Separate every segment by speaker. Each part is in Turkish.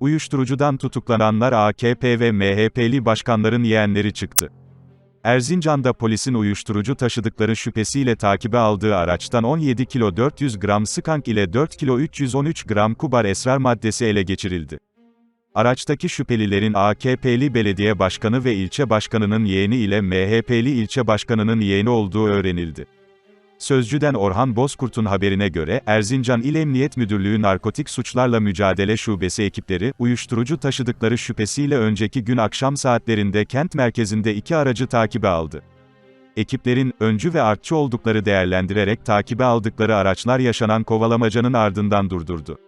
Speaker 1: Uyuşturucudan tutuklananlar AKP ve MHP'li başkanların yeğenleri çıktı. Erzincan'da polisin uyuşturucu taşıdıkları şüphesiyle takibe aldığı araçtan 17 kilo 400 gram skank ile 4 kilo 313 gram kubar esrar maddesi ele geçirildi. Araçtaki şüphelilerin AKP'li belediye başkanı ve ilçe başkanının yeğeni ile MHP'li ilçe başkanının yeğeni olduğu öğrenildi. Sözcüden Orhan Bozkurt'un haberine göre, Erzincan İl Emniyet Müdürlüğü Narkotik Suçlarla Mücadele Şubesi ekipleri, uyuşturucu taşıdıkları şüphesiyle önceki gün akşam saatlerinde kent merkezinde iki aracı takibe aldı. Ekiplerin, öncü ve artçı oldukları değerlendirerek takibe aldıkları araçlar yaşanan kovalamacanın ardından durdurdu.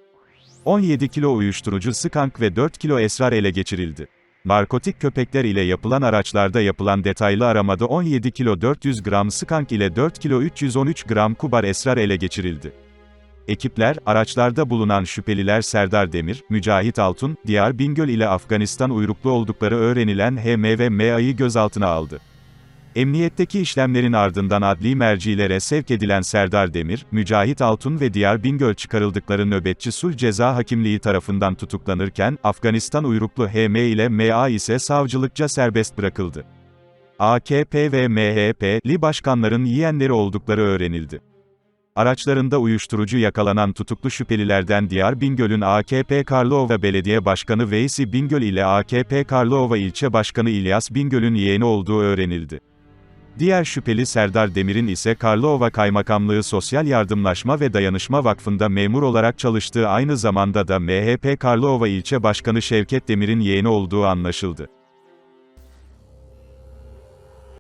Speaker 1: 17 kilo uyuşturucu skank ve 4 kilo esrar ele geçirildi. Narkotik köpekler ile yapılan araçlarda yapılan detaylı aramada 17 kilo 400 gram skank ile 4 kilo 313 gram kubar esrar ele geçirildi. Ekipler, araçlarda bulunan şüpheliler Serdar Demir, Mücahit Altun, Diyar Bingöl ile Afganistan uyruklu oldukları öğrenilen HM ve MA'yı gözaltına aldı. Emniyetteki işlemlerin ardından adli mercilere sevk edilen Serdar Demir, Mücahit Altun ve diğer Bingöl çıkarıldıkları nöbetçi sulh ceza hakimliği tarafından tutuklanırken, Afganistan uyruklu HM ile MA ise savcılıkça serbest bırakıldı. AKP ve MHP'li başkanların yeğenleri oldukları öğrenildi. Araçlarında uyuşturucu yakalanan tutuklu şüphelilerden Diyar Bingöl'ün AKP Karlova Belediye Başkanı Veysi Bingöl ile AKP Karlova İlçe Başkanı İlyas Bingöl'ün yeğeni olduğu öğrenildi. Diğer şüpheli Serdar Demir'in ise Karlova Kaymakamlığı Sosyal Yardımlaşma ve Dayanışma Vakfı'nda memur olarak çalıştığı aynı zamanda da MHP Karlova İlçe Başkanı Şevket Demir'in yeğeni olduğu anlaşıldı.